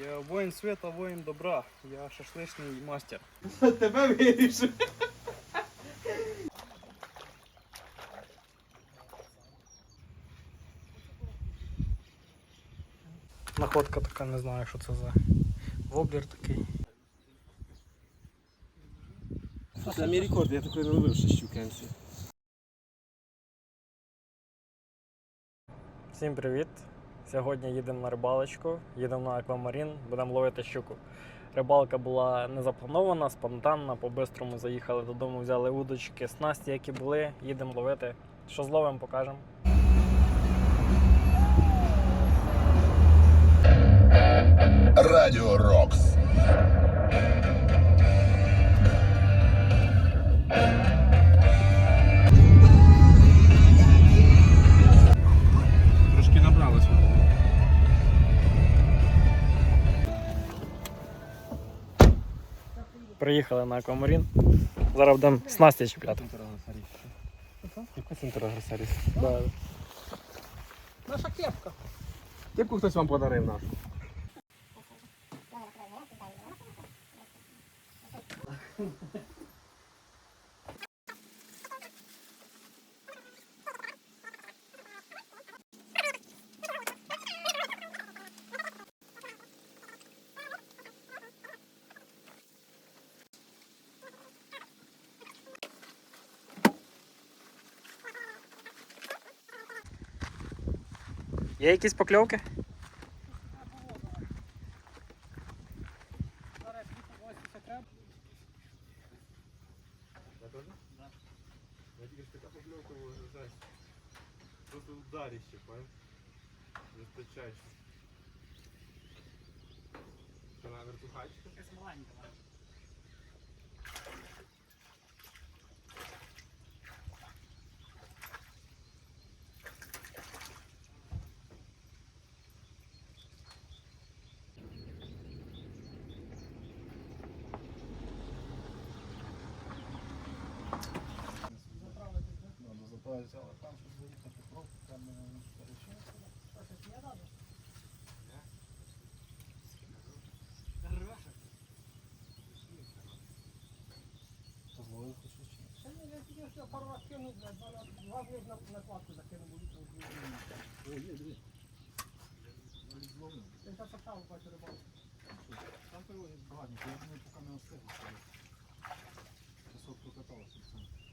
Я воїн света, воїн добра. Я шашличний мастер. Тебе вирішив. Находка така, не знаю, що це за воблер такий. Це мій рекорд, я такий не робив ще щукенці. Всім привіт! Сьогодні їдемо на рибалочку, їдемо на аквамарін, будемо ловити щуку. Рибалка була не запланована, спонтанна, по-бистрому заїхали додому, взяли удочки, снасті, які були, їдемо ловити. Що зловимо, покажемо. Радіо Рокс. Приїхали на аквамарін. Зараз будемо снасті чіпляти. Якусь інтерагресаріс. Наша кепка. Кепку хтось вам подарив нашу. Є якісь покльовки? Зараз ось це треба. Я тільки ж така покльовка жесть. Просто ударище, понял? Жесточайше. Це на вертухачка? Якась маленька. да. Щось є надо? Рвеше. Та ні, я тільки що пару раз кинув, блядь, два раз- два з них на накладку закинув, бо вітер збив. Ти зараз сахав, бачу, рибалку. Там пиво багатенько, я думаю, поки не остигне. Часок покаталося все. Ні,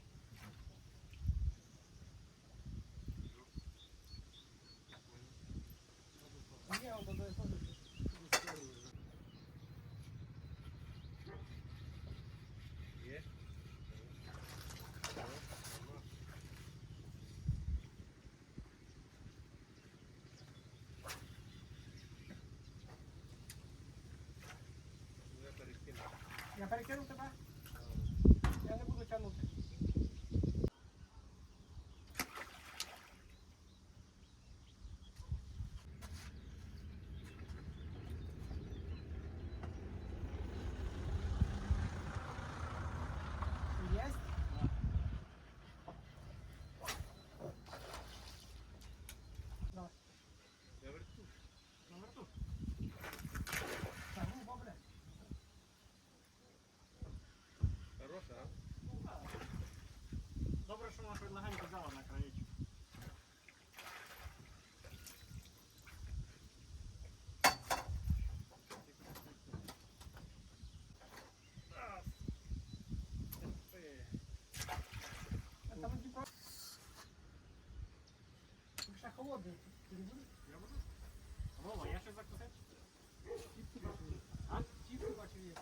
Я тебе? Я не буду тягнути. Есть? Да. Я верту. На верту. Так, ну, бобре. Хороша, а? Добре, що вона хоч легенько взяла на краєчку. А. Ще холодний. Ти не будеш? Я буду. Вова, я ще закусити? Чіпси бачив. А? Чіпси бачив є.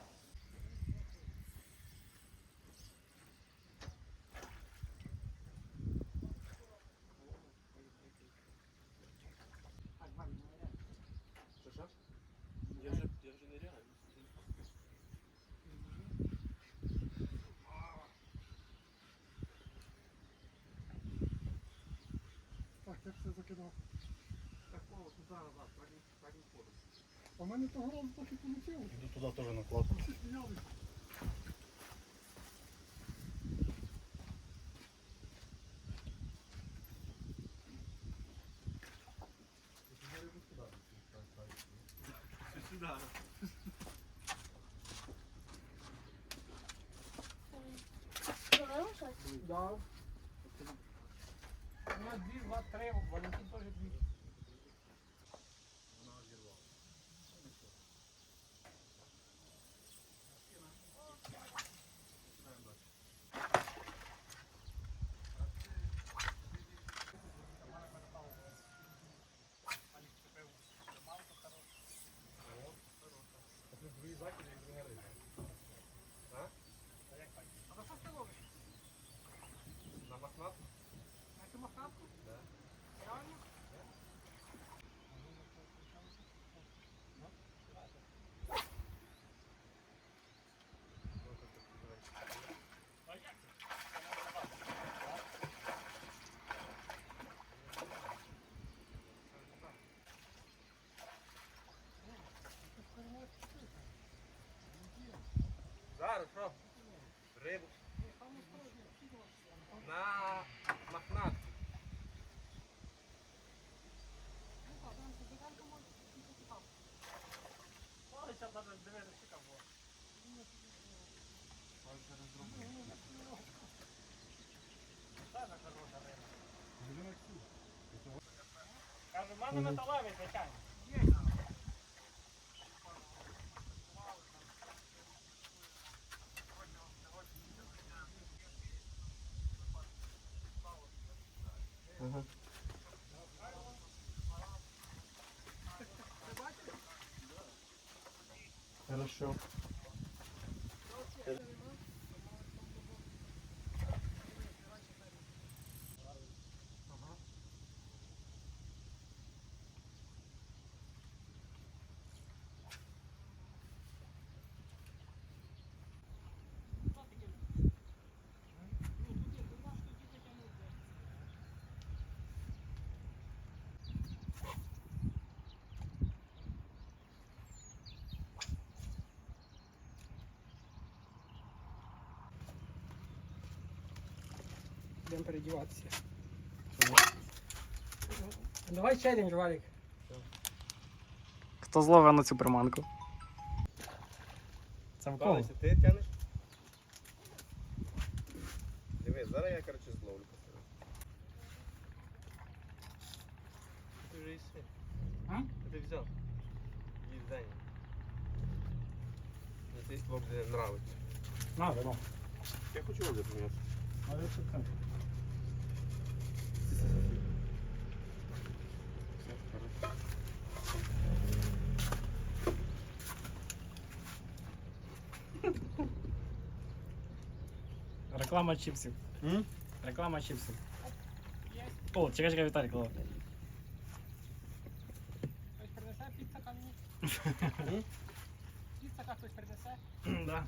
Так, Ваня, не валяй. Що що? Я вже, я вже не реально. Так, як це закидав? Так, Павло, туди назад, так не ходить. У мене того разу трохи полетіло. Иду туда тоже накладку. Всі сміялися. Сюди. Да. Дві, два, три, Валентин теж дві. А за що ти ловиш? На мохнат? На цю мохнатку? Да. Реально? Зараз що? Рибу. На мохнат. Ой, це навіть дивитися цікаво було. Це за хороша риба. Каже, в мене металевий, звичайно. Хорошо. Будемо передіватися. Давай челлендж, Валік. Хто зловив на цю приманку? Це в кого? Ти тянеш? Дивись, зараз я, коротше, зловлю посеред. Ти вже їси. А? Що ти взяв? Їдь Даня. Мені цей ствол не нравиться. На, вино. Я хочу обід м'ясо. Але це це. Реклама чіпсів. М? Реклама чіпсів. О, чекай, чекай, Віталік, лови. Хтось принесе піцака мені? Піцака хтось принесе? Да.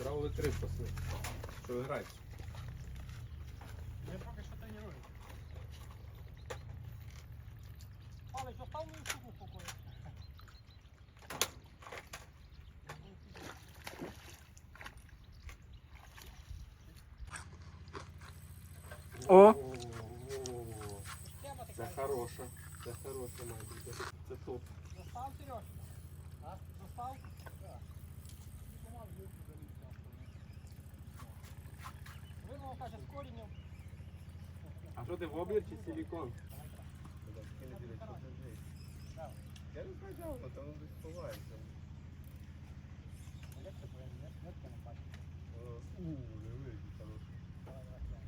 Граули три пасли. Що ви граєте? Я поки що тренирую. Палець, остав мою штуку О! Тема Це така. хороша. Це хороша має бути. Це топ. Достав, Сереж? А? Достав? Так. Вимов, каже, з корінням. А що ти воблер чи силікон? Я не казав, там десь ховається. У, диви, який хороший. Хороша.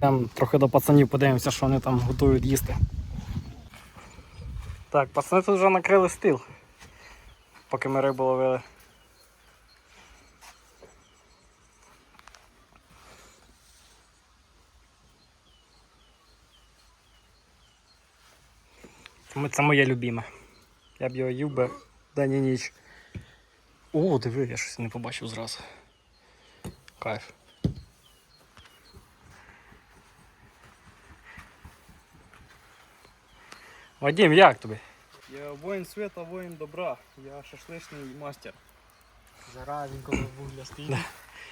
Там трохи до пацанів подивимося, що вони там готують їсти. Так, пацани тут вже накрили стіл, поки ми рибу ловили. Це моє любиме. Я б його їв би день і ніч. О, диви, я щось не побачив зразу. Кайф. Вадим, як тобі? Я воїн света, воїн добра. Я шашличний мастер. Жара, він коли вугля стоїть.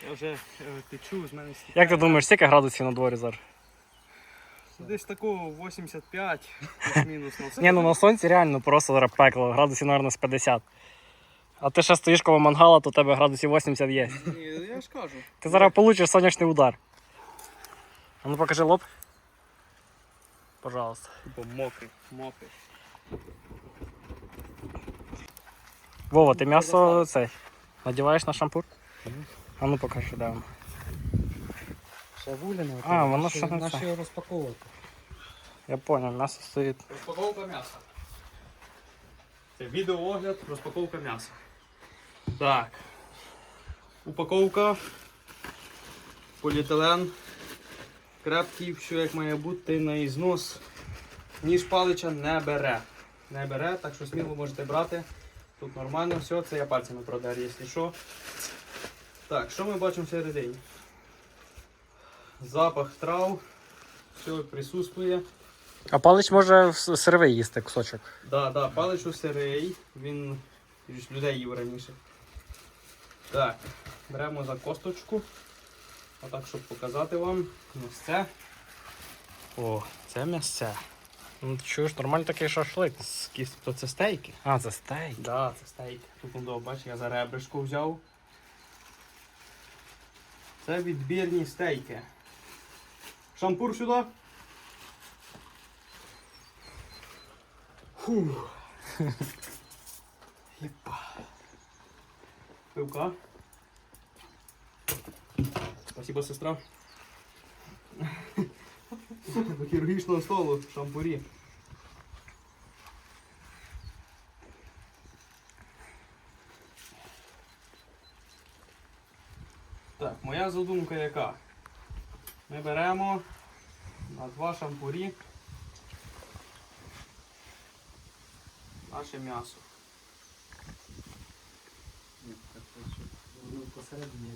Я вже е, течу, з мене стікає. Як ти думаєш, скільки градусів на дворі зараз? Десь такого 85, плюс-мінус. Ну, це Ні, ну на сонці реально просто зараз пекло, градусів, мабуть, з 50. А ти ще стоїш коло мангала, то у тебе градусів 80 є. Ні, я ж кажу. Ти зараз получиш сонячний удар. А ну покажи лоб. Пожалуйста. Типа мокрий, мокрий. Вова, ти м'ясо цей. Надіваєш на шампур? А ну покажи, воно. Ще. А, воно ще не це. його розпаковувати. Я понял, м'ясо стоїть. Розпаковка м'яса. Це відеоогляд, розпаковка м'яса. Так. Упаковка. Поліетилен. Крепкий, все як має бути на ізнос. Ніж палича не бере. Не бере, так що сміло можете брати. Тут нормально все, це я пальцями продер, якщо що. Так, що ми бачимо всередині? Запах трав, все присутствує. А палич може в сирвий їсти кусочок. Да, да, палич у сирий, він людей їв раніше. Так, беремо за косточку. Отак, щоб показати вам. Місце. О, це м'ясце. Ну чуєш, нормальний такий шашлик. З кіст- То це стейки? А, це стейк. Да, це стейк. Тут он бач, я за ребришку взяв. Це відбірні стейки. Шампур сюди. Фух. Єпа. Пивка. Спасибо, сестра. До хірургічного столу шампурі. Так, моя задумка яка? Ми беремо на два шампурі наше м'ясо. Воно посередині.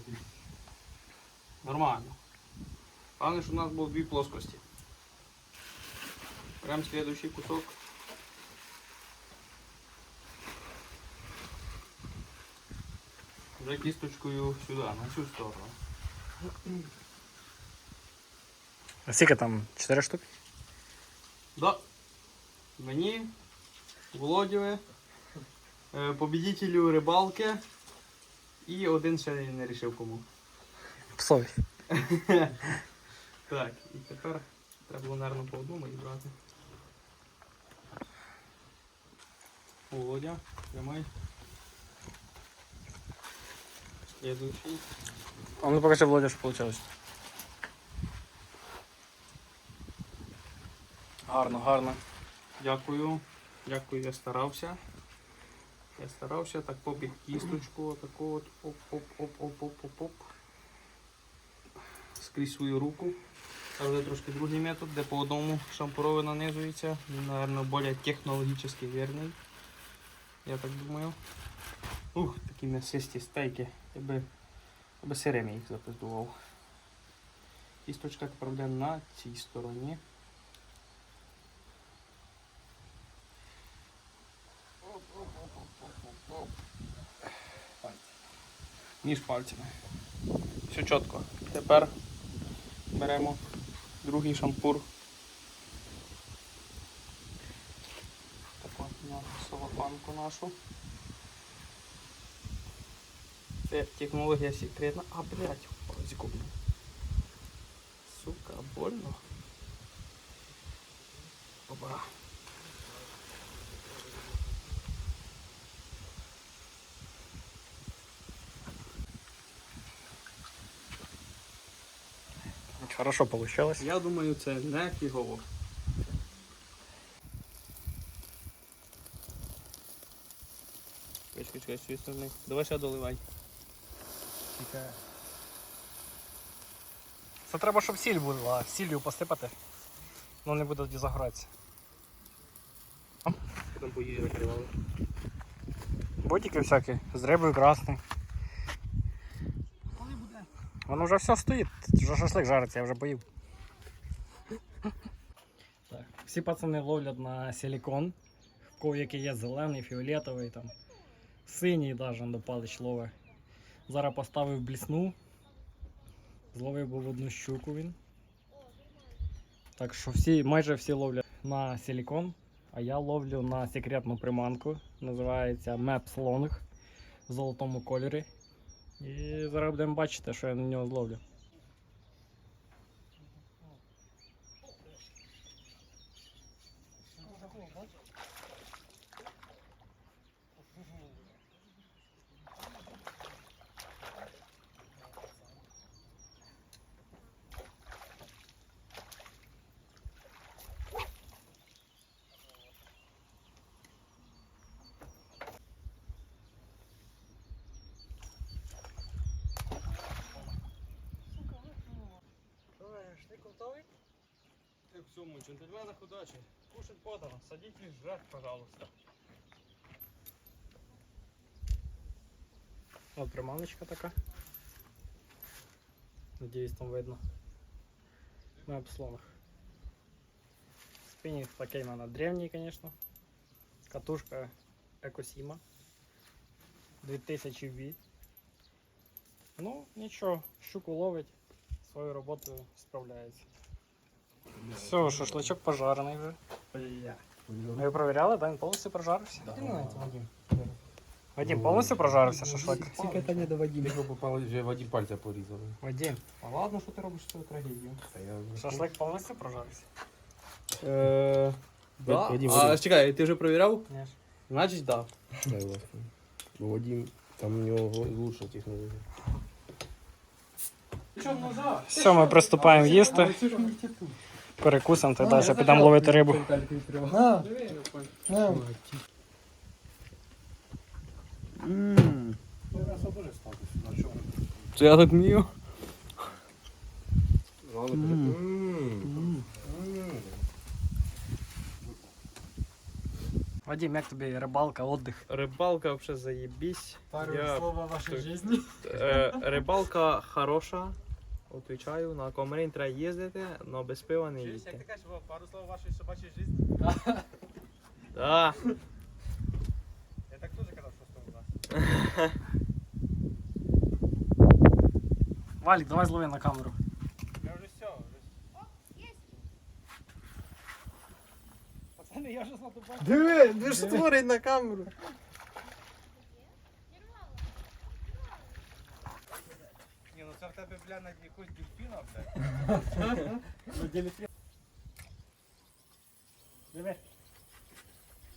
Нормально. Головне, щоб у нас було дві плоскості. Беремо слідуючий кусок. Вже кісточкою сюди, на цю сторону. А скільки там? 4 штуки? Да. Мені, Володєве, е, побідітелю рибалки і один ще не рішив кому. Псові. Так, і тепер треба було, мабуть, по одному і брати. Володя, тримай. Следующий. А ну покажи, Володя, що вийшло. Гарно, гарно. Дякую. Дякую, я старався. Я старався так попід кісточку, отаку от оп-оп-оп-оп-оп-оп. Скрізь свою руку. Це вже трошки другий метод, де по одному шампурове нанизується. Він, мабуть, більш технологічно вірний. Я так думаю. Ух, такі м'ясисті стейки. Я би, я би сирими їх запиздував. Кісточка тепер на цій стороні. Між пальцями. Все чітко. Тепер беремо другий шампур. Таку на салопанку нашу. Це технологія секретна. А, блядь, палець. Сука, больно. Опа. Хорошо получилось. Я думаю, це не фігово. Чекай, чекай, чекай, з цієї сторони. Давай ще доливай. Це треба, щоб сіль була, сіллю посипати. Ну не буде тоді загоратися. Там поїжджі накривали. Ботики всякі, з рибою красний. Воно вже все стоїть, вже шашлик жариться, я вже поїв. Так. Всі пацани ловлять на силікон, в кого який є зелений, фіолетовий, там, синій навіть палич ловить. Зараз поставив блісну. Зловив був одну щуку він. Так що всі, майже всі ловлять на силікон, а я ловлю на секретну приманку. Називається Maps Long в золотому кольорі. І зараз будемо бачити, що я на нього зловлю. Ти в цьому джентльменах удачі. Кушать подано, садитесь жрать, пожалуйста. От приманочка така. Надіюсь, там видно. На обслонах. Спінінг такий в мене древній, звісно. Катушка Екосіма. 2000 V. Ну, нічого, щуку ловить, свою роботу справляється. Все, шашличок пожарений вже. Ви провіряли, да? Він повністю прожарився? Вадим, повністю прожарився шашлик? питання до Вадима. Його попало вже Вадим пальця порізали. Вадим, А ладно, що ти робиш з цією трагедією? Та я... шашлик повністю прожарився? Е, да. Вадим, А чекай, ти вже провіряв? Ні. Значить, так. Дай ласка. Бо Вадим, там у нього лучша технологія. Все, ми приступаємо їсти. Перекусимо та далі підемо ловити рибу. Це я так вмію. Вадим, як тобі рибалка, отдих? Рибалка взагалі заєбісь. Пару Я- слов о вашей жизни. Е, рибалка хороша. Отвічаю, на комарин треба їздити, але без пива не їдьте. кажеш, пару слов вашої собачої житті? Да. Я так теж казав, що з того Валік, давай злови на камеру. Я вже все, вже. Пацани, я вже злато бачу. Диви, ви ж створить на камеру. Ні, ну це в тебе, бля, на якусь дельфіна, бля. Диви.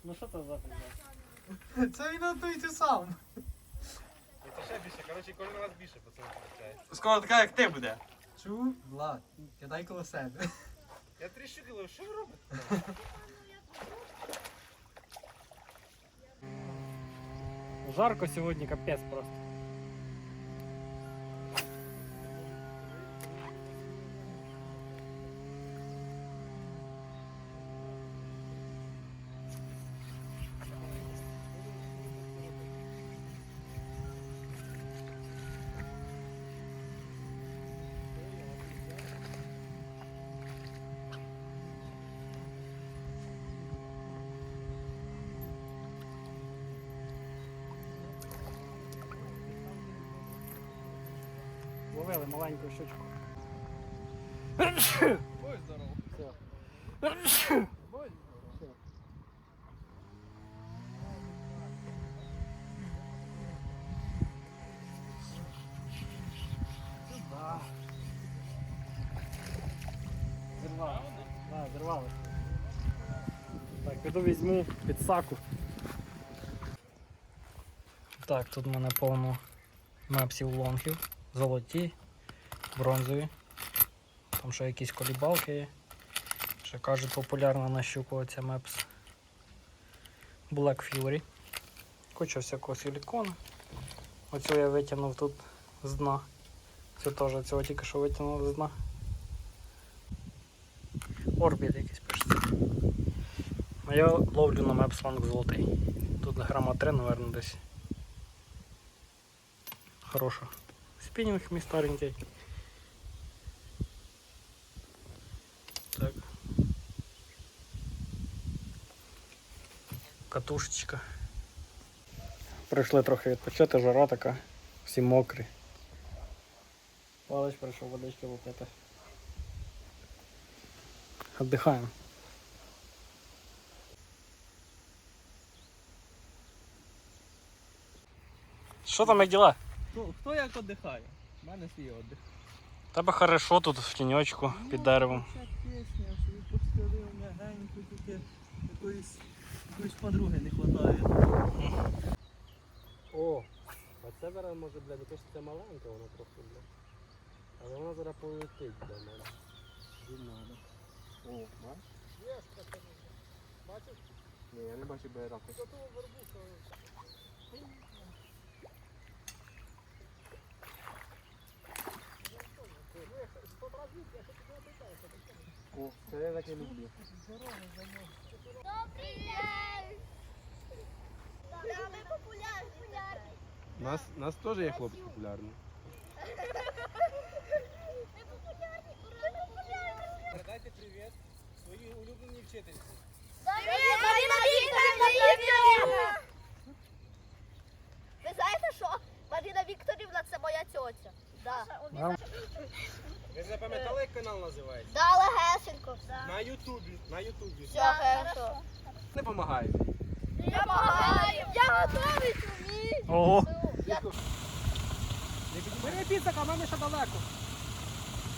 Ну що це за фігня? Це він готується сам. Це ще більше, коротше, кожен раз більше, пацани, виходить. Скоро така, як ти буде. Чу, Влад, кидай коло себе. Я три щуки ловив, що ви робите? Жарко сьогодні, капець просто. Ой, здорово. Да. Зірвали. Да, зірвали. Так, піду візьму підсаку. Так, тут в мене повно мепсів лонгів. Золоті, бронзові. Там ще якісь колібалки є. Ще кажуть, популярна на щуку оця мепс. Black Fury. Куча всякого силікону. Оцю я витягнув тут з дна. Це теж цього тільки що витягнув з дна. Орбіт якийсь пишеться. А я ловлю на мепс ланг золотий. Тут грама 3, мабуть, десь. Хороша. Спінінг мій старенький. Катушечка. Прийшли трохи відпочити, жара така, всі мокрі. Палич прийшов водички попити. Отдихаємо. Що там як діла? Хто, хто як віддихає? У мене свій віддих. Тебе хорошо тут в тіньочку під деревом. Ця пісня, собі постелив мягенько, тільки якоїсь, якоїсь подруги не вистачає. О, а це зараз може, бля, не то, що це маленька, вона трохи, бля. Але вона зараз полетить до мене. Їм надо. О, бачиш? Бачиш? Ні, я не бачу би ракурс. О, це я таке люблю. Ми популярні. Нас, нас теж є хлопці популярні. Ми популярні, ура, ми популярні. Передайте привіт своїй улюбленій вчительці. Привіт, Марина Вікторівна! Ви знаєте що? Марина Вікторівна це моя тьотя. Да. Ви запам'ятали, як канал називається? Да, легесенько. На Ютубі. На Ютубі. Все хорошо. Не допомагає. Я помагаю. Я готовий вмію. Ого! Бери піцака, в мене ще далеко.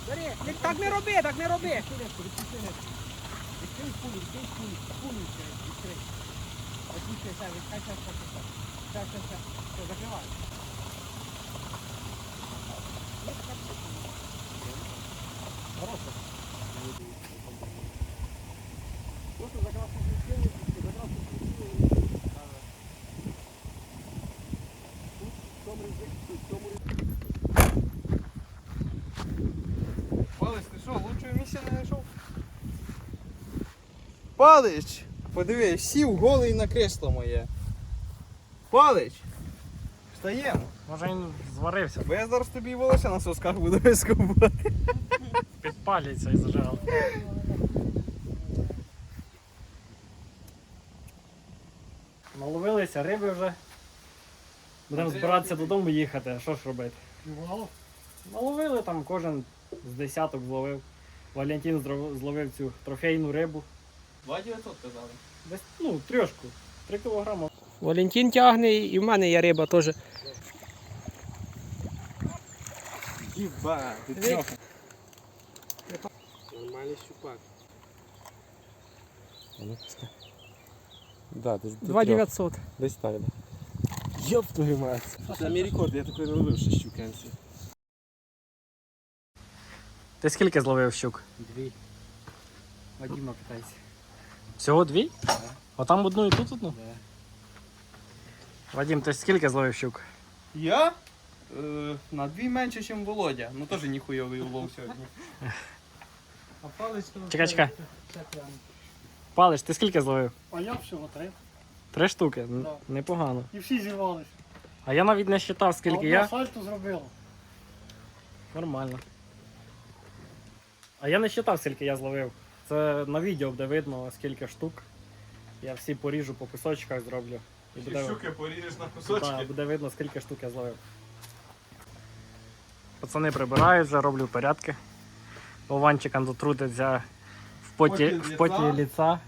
Бери, так не роби, так не роби. Палич, ти що, лучшого місця не знайшов? Палич! Подивись, сів голий на кресло моє. Палич! Встаємо. Може він зварився, Бо я зараз тобі волосся на сосках буду вискубувати. підпалюється і зажигав. Наловилися риби вже. Будемо збиратися додому їхати, що ж робити? Клювало? Наловили там кожен з десяток зловив. Валентин зловив цю трофейну рибу. 2900 казали. Десь, ну, трьошку. Три кілограми. Валентин тягне і в мене є риба теж. Єба, ти трьох. Нормальний щупак. Да, десь, 2900. десь так, да. Йоп твою мать. Це мій рекорд, я такий не ловив ще щукенці. Ти скільки зловив щук? Дві. Вадима питається. Всього дві? А там одну і тут одну? Вадим, ти скільки зловив щук? Я? Е, на дві менше, ніж Володя. Ну теж ніхуйовий улов сьогодні. А палець то... Чекай, чекай. Прямо. Палиш, ти скільки зловив? А я всього три. Три штуки? Н- Да. Непогано. І всі зірвалися. А я навіть не вважав, а скільки одна я. сальто зробила. Нормально. А я не вважав, скільки я зловив. Це на відео буде видно, скільки штук. Я всі поріжу по кусочках зроблю. І буде, поріжеш на Да, буде видно, скільки штук я зловив. Пацани прибирають, вже роблю порядки. Вованчиком дотрутиться в поті, Поті в поті ліца. ліца,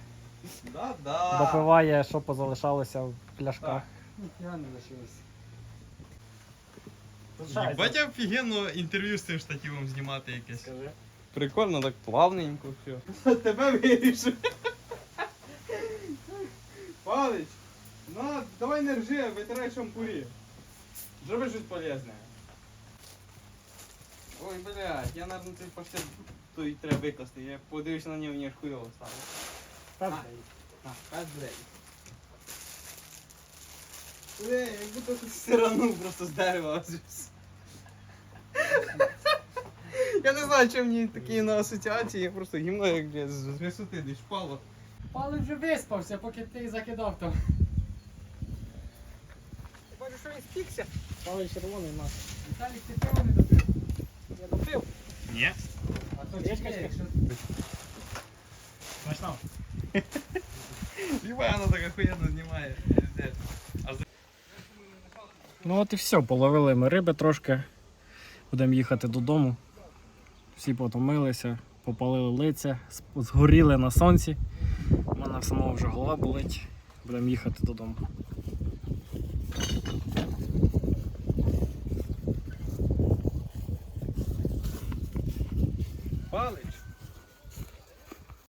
Да-да. допиває, що позалишалося в пляшках. Я не лишилось. Батя офігенно інтерв'ю з цим штативом знімати якесь. Скажи. Прикольно, так плавненько все. Тебе вирішу. Палич, ну давай не ржи, витирай шампурі. Зроби щось полезне. Ой, блядь, я, наверное, цей паштет той треба викласти. Я подивився на нього, мені аж хуйово стало. Правда? На, пес блядь. Бля, як будто тут стиранув просто з дерева. Я не знаю, чому мені такі на асоціації, я просто гімно як блядь, з висоти десь впало. Палик вже виспався, поки ти закидав там. Бачу, що він спікся. Палий червоний наш. Віталік, ти пиво не допив. Я допив. Ні. А то чекай, якщо Смачно. Хіба вона така хуяно знімає. Ну от і все, половили ми риби трошки. Будемо їхати додому. Всі потомилися, попалили лиця, згоріли на сонці. У мене самого вже голова болить. Будемо їхати додому. Палич.